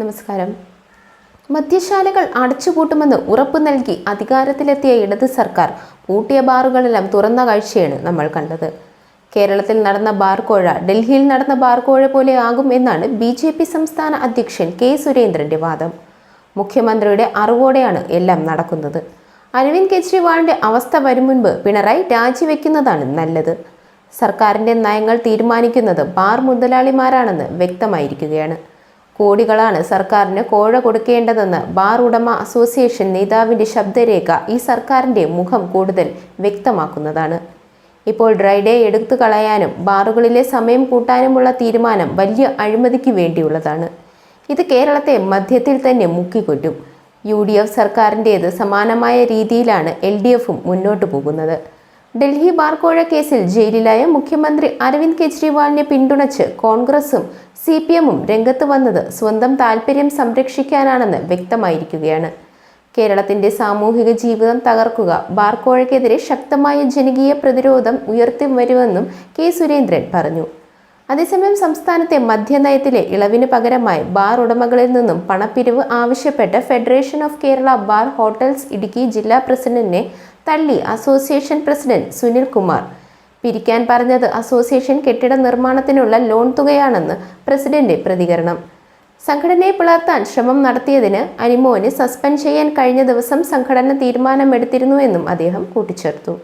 നമസ്കാരം. മദ്യശാലകൾ അടച്ചുപൂട്ടുമെന്ന് ഉറപ്പു നൽകി അധികാരത്തിലെത്തിയ ഇടത് സർക്കാർ പൂട്ടിയ ബാറുകളെല്ലാം തുറന്ന കാഴ്ചയാണ് നമ്മൾ കണ്ടത്. കേരളത്തിൽ നടന്ന ബാർ കോഴ ഡൽഹിയിൽ നടന്ന ബാർ കോഴ പോലെ ആകും എന്നാണ് ബി ജെ പി സംസ്ഥാന അധ്യക്ഷൻ കെ സുരേന്ദ്രന്റെ വാദം. മുഖ്യമന്ത്രിയുടെ അറിവോടെയാണ് എല്ലാം നടക്കുന്നത്. അരവിന്ദ് കെജ്രിവാളിന്റെ അവസ്ഥ വരും മുൻപ് പിണറായി രാജിവെക്കുന്നതാണ് നല്ലത്. സർക്കാരിന്റെ നയങ്ങൾ തീരുമാനിക്കുന്നത് ബാർ മുതലാളിമാരാണെന്ന് വ്യക്തമായിരിക്കുകയാണ്. കോടികളാണ് സർക്കാരിന് കോഴ കൊടുക്കേണ്ടതെന്ന് ബാർ ഉടമ അസോസിയേഷൻ നേതാവിന്റെ ശബ്ദരേഖ ഈ സർക്കാരിന്റെ മുഖം കൂടുതൽ വ്യക്തമാക്കുന്നതാണ്. ഇപ്പോൾ ഡ്രൈ ഡേ എടുത്തു കളയാനും ബാറുകളിലെ സമയം കൂട്ടാനുമുള്ള തീരുമാനം വലിയ അഴിമതിക്ക് വേണ്ടിയുള്ളതാണ്. ഇത് കേരളത്തെ മധ്യത്തിൽ തന്നെ മുക്കിക്കൊറ്റും. യു ഡി എഫ് സർക്കാരിന്റേത് സമാനമായ രീതിയിലാണ് എൽ ഡി എഫും മുന്നോട്ടു പോകുന്നത്. ഡൽഹി ബാർക്കോഴ കേസിൽ ജയിലിലായ മുഖ്യമന്ത്രി അരവിന്ദ് കെജ്രിവാളിനെ പിന്തുണച്ച് കോൺഗ്രസും സി പി എമ്മും രംഗത്ത് വന്നത് സ്വന്തം താൽപ്പര്യം സംരക്ഷിക്കാനാണെന്ന് വ്യക്തമായിരിക്കുകയാണ്. കേരളത്തിന്റെ സാമൂഹിക ജീവിതം തകർക്കുക ബാർക്കോഴയ്ക്കെതിരെ ശക്തമായ ജനകീയ പ്രതിരോധം ഉയർത്തി വരുമെന്നും കെ സുരേന്ദ്രൻ പറഞ്ഞു. അതേസമയം സംസ്ഥാനത്തെ മദ്യനയത്തിലെ ഇളവിന് പകരമായി ബാർ ഉടമകളിൽ നിന്നും പണപ്പിരിവ് ആവശ്യപ്പെട്ട് federation of Kerala bar hotels Idukki ജില്ലാ പ്രസിഡന്റിനെ തള്ളി അസോസിയേഷൻ പ്രസിഡന്റ് സുനിൽ കുമാർ പിരിക്കാൻ പറഞ്ഞത് അസോസിയേഷൻ കെട്ടിട നിർമ്മാണത്തിനുള്ള ലോൺ തുകയാണെന്ന് പ്രസിഡന്റ് പ്രതികരണം. സംഘടനയെ പിളർത്താൻ ശ്രമം നടത്തിയതിന് അനിമോന് സസ്പെൻഡ് ചെയ്യാൻ കഴിഞ്ഞ ദിവസം സംഘടന തീരുമാനമെടുത്തിരുന്നുവെന്നും അദ്ദേഹം കൂട്ടിച്ചേർത്തു.